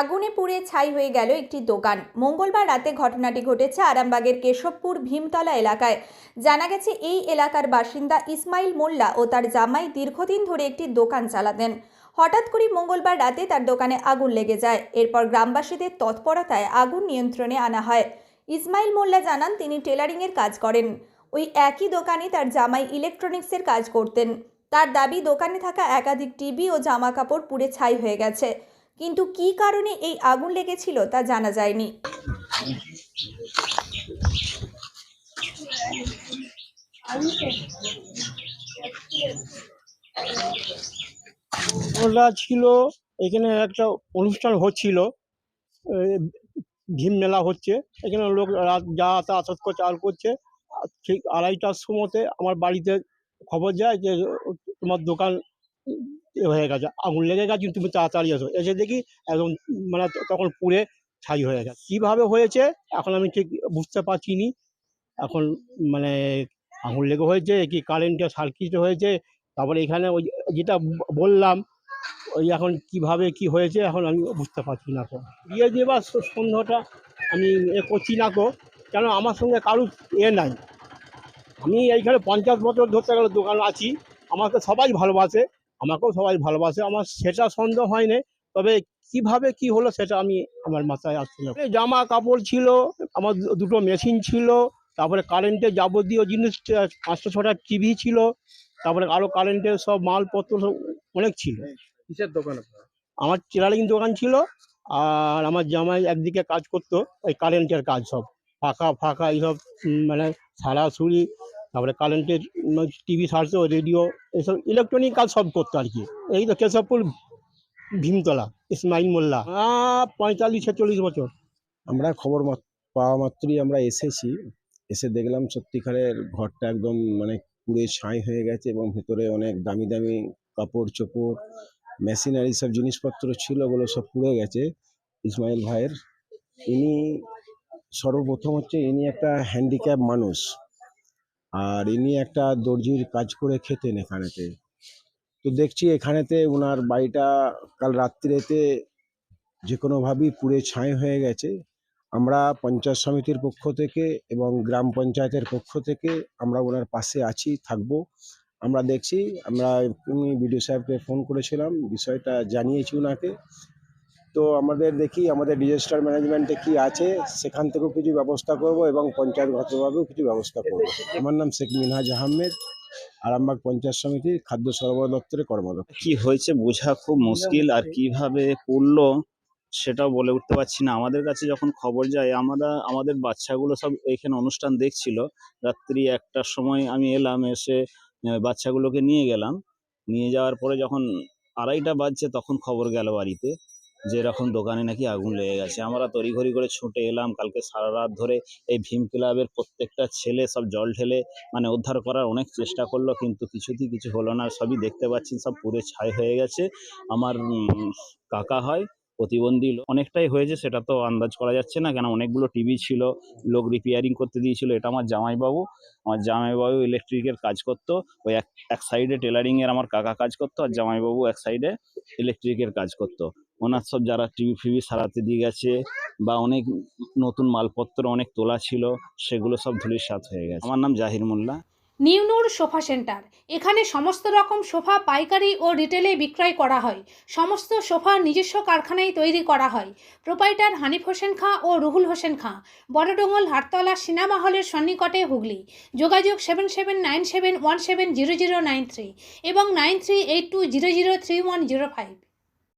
আগুনে পুড়ে ছাই হয়ে গেল একটি দোকান। মঙ্গলবার রাতে ঘটনাটি ঘটেছে আরামবাগের কেশবপুর ভীমতলা এলাকায়। জানা গেছে, এই এলাকার বাসিন্দা ইসমাইল মোল্লা ও তার জামাই দীর্ঘদিন ধরে একটি দোকান চালাতেন। হঠাৎ করে মঙ্গলবার রাতে তার দোকানে আগুন লেগে যায়। এরপর গ্রামবাসীদের তৎপরতায় আগুন নিয়ন্ত্রণে আনা হয়। ইসমাইল মোল্লা জানান, তিনি টেলারিংয়ের কাজ করেন। ওই একই দোকানে তার জামাই ইলেকট্রনিক্সের কাজ করতেন। তার দাবি, দোকানে থাকা একাধিক টিভি ও জামা কাপড় পুড়ে ছাই হয়ে গেছে। কিন্তু কী কারণে এই আগুন লেগেছিল তা জানা যায়নি। ছিল, এখানে একটা অনুষ্ঠান হচ্ছিল ভীম মেলা হচ্ছে, এখানে লোক রাত যাতায়াত করছে, আর করছে, ঠিক আড়াইটার সময়তে আমার বাড়িতে খবর যায় যে তোমার দোকান হয়ে গেছে। আগুন লেগে গেছে, তুমি তাড়াতাড়ি এসো। এসে দেখি একদম মানে তখন পুড়ে ছাই হয়ে গেছে। কীভাবে হয়েছে, এখন আমি ঠিক বুঝতে পারছি নি। এখন মানে আঙুল লেগে হয়েছে, কি কারেন্টের সার্কিট হয়েছে, তারপরে এখানে ওই যেটা বললাম, ওই এখন কীভাবে কি হয়েছে, এখন আমি বুঝতে পারছি না তো বিয়ে দেবার স- সন্দেহটা আমি এ করছি না তো, কেন আমার সঙ্গে কারুর এ নাই? আমি এইখানে পঞ্চাশ বছর ধরতে গেলে দোকান আছি, আমাকে সবাই ভালোবাসে। আমাকেও সবাই ভালোবাসে। আমার সেটা সন্দেহ হয়নি তবে কীভাবে কি হলো সেটা আমি আমার মাথায় আসছে না। জামা কাপড় ছিল আমার দুটো মেশিন ছিল তারপরে কারেন্টের যাবতীয় জিনিস পাঁচশো ছটা টিভি ছিল তারপরে আরও কারেন্টের সব মালপত্র সব অনেক ছিল। কিসের দোকান আমার টেলারিং দোকান ছিল আর আমার জামাই একদিকে কাজ করতো ওই কারেন্টের কাজ সব। ফাঁকা ফাঁকা এইসব মানে সারাসুরি তারপরে কারেন্টের টিভি সারতো রেডিও এইসব ইলেকট্রনিক কাজ সব করতো আর কি। এই তো কেশবপুর ভীমতলা, ইসমাইল মোল্লা। পঁয়তাল্লিশ ছেচল্লিশ বছর। আমরা খবর পাওয়া মাত্রই আমরা এসেছি। এসে দেখলাম সত্যিকারের ঘরটা একদম মানে পুড়ে ছাই হয়ে গেছে এবং ভেতরে অনেক দামি দামি কাপড় চোপড় মেশিনারি সব জিনিসপত্র ছিল ওগুলো সব পুড়ে গেছে। ইসমাইল ভাইয়ের, ইনি সর্বপ্রথম হচ্ছে ইনি একটা হ্যান্ডিক্যাপ মানুষ। আর ইনি একটা দর্জির কাজ করে খেতেন এখানেতে। তো দেখছি এখানেতে ওনার বাড়িটা কাল রাত্রিতে যে কোনোভাবেই পুড়ে ছাই হয়ে গেছে। আমরা পঞ্চায়েত সমিতির পক্ষ থেকে এবং গ্রাম পঞ্চায়েতের পক্ষ থেকে আমরা ওনার পাশে আছি, থাকব। আমরা দেখছি, আমরা বিডিও সাহেবকে ফোন করেছিলাম, বিষয়টা জানিয়েছি ওনাকে তো আমাদের দেখি আমাদের ডিজাস্টার ম্যানেজমেন্টে কি আছে, সেখান থেকেও কিছু ব্যবস্থা করব এবং পঞ্চায়েতগতভাবেও কিছু ব্যবস্থা করব। আমার নাম শেখ মিনহাজ আহমেদ, আরামবাগ পঞ্চায়েত সমিতি খাদ্য সরবরাহ দপ্তরের কর্মদক্ষ কি হয়েছে বোঝা খুব মুশকিল আর কীভাবে পড়ল সেটাও বলে উঠতে পারছি না। আমাদের কাছে যখন খবর যায়, আমরা, আমাদের বাচ্চাগুলো সব এখানে অনুষ্ঠান দেখছিল। রাত্রি একটার সময় আমি এলাম, এসে বাচ্চাগুলোকে নিয়ে গেলাম। নিয়ে যাওয়ার পরে যখন আড়াইটা বাজছে তখন খবর গেল বাড়িতে। যে এরকম দোকানে নাকি আগুন লেগে গেছে। আমরা তড়িঘড়ি করে ছুটে এলাম। কালকে সারা রাত ধরে এই ভীম ক্লাবের প্রত্যেকটা ছেলে সব জল ঢেলে মানে উদ্ধার করার অনেক চেষ্টা করল, কিন্তু কিছুতেই কিছু হলো না। সবই দেখতে পাচ্ছেন, সব পুরো ছাই হয়ে গেছে। আমার কাকা হয়, প্রতিবন্ধী অনেকটাই হয়েছে, সেটা তো আন্দাজ করা যাচ্ছে না। কেন অনেকগুলো টিভি ছিল, লোক রিপেয়ারিং করতে দিয়েছিল। এটা আমার জামাইবাবু। আমার জামাইবাবু ইলেকট্রিকের কাজ করতো। ওই এক এক সাইডে টেলারিংয়ের আমার কাকা কাজ করতো, আর জামাইবাবু এক সাইডে ইলেকট্রিকের কাজ করতো। ওনার সব যারা টিভি ফিভি সারাতে দিয়ে গেছে বা অনেক নতুন মালপত্র অনেক তোলা ছিল, সেগুলো সব ধুলির হয়ে গেছে। আমার নাম জাহির মোল্লা। নিউনুর সোফা সেন্টার। এখানে সমস্ত রকম সোফা পাইকারি ও রিটেলে বিক্রয় করা হয়। সমস্ত সোফা নিজস্ব কারখানায় তৈরি করা হয়। প্রোপাইটার হানিফ হোসেন খাঁ ও রুহুল হোসেন খাঁ। বড়ডোঙ্গল হাটতলা সিনেমা হলের সন্নিকটে হুগলি। যোগাযোগ seven seven nine seven one seven zero zero nine three এবং nine three eight two zero zero three one zero five.